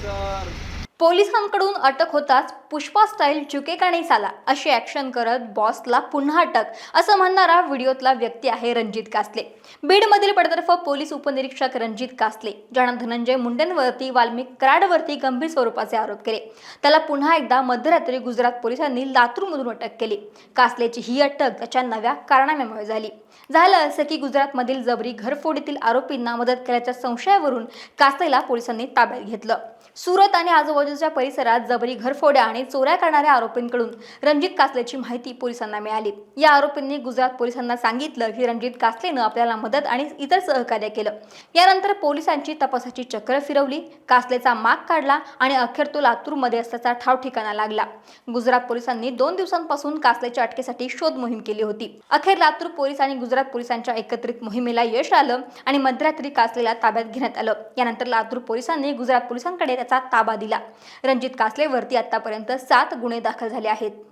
sir. पोलिसांकडून अटक होताच पुष्पा स्टाईल चुके का नाही साला. अशी ॲक्शन करत बॉसला पुन्हा अटक असं म्हणणारा व्हिडिओतला व्यक्ती आहे रणजित कासले. बीडमधील पडतर्फ पोलीस उपनिरीक्षक रणजित कासले ज्यानं धनंजय मुंडेंवरती वाल्मिक कराडवरती गंभीर स्वरूपाचे आरोप केले. त्याला पुन्हा एकदा मध्यरात्री गुजरात पोलिसांनी लातूरमधून अटक केली. कासलेची ही अटक त्याच्या नव्या कारणाम्यामुळे झाली. झालं असं की गुजरातमधील जबरी घरफोडीतील आरोपींना मदत केल्याच्या संशयावरून कासलेला पोलिसांनी ताब्यात घेतलं. सुरत आणि कॉलेजच्या परिसरात जबरी घरफोड्या आणि चोऱ्या करणाऱ्या आरोपींकडून रणजित कासलेची माहिती पोलिसांना मिळाली. या आरोपींनी गुजरात पोलिसांना सांगितलं की रणजित कासलेनं आपल्याला मदत आणि इतर सहकार्य केलं. यानंतर पोलिसांची तपासाची चक्र फिरवली कासलेचा माग काढला आणि अखेर तो लातूरमध्ये असल्याचा ठाव ठिकाणा लागला. गुजरात पोलिसांनी दोन दिवसांपासून कासलेच्या अटकेसाठी शोध मोहीम केली होती. अखेर लातूर पोलीस आणि गुजरात पोलिसांच्या एकत्रित मोहिमेला यश आलं आणि मध्यरात्री कासलेला ताब्यात घेण्यात आलं. यानंतर लातूर पोलिसांनी गुजरात पोलिसांकडे त्याचा ताबा दिला. रणजित कासलेवरती आतापर्यंत सात गुन्हे दाखल झाले आहेत.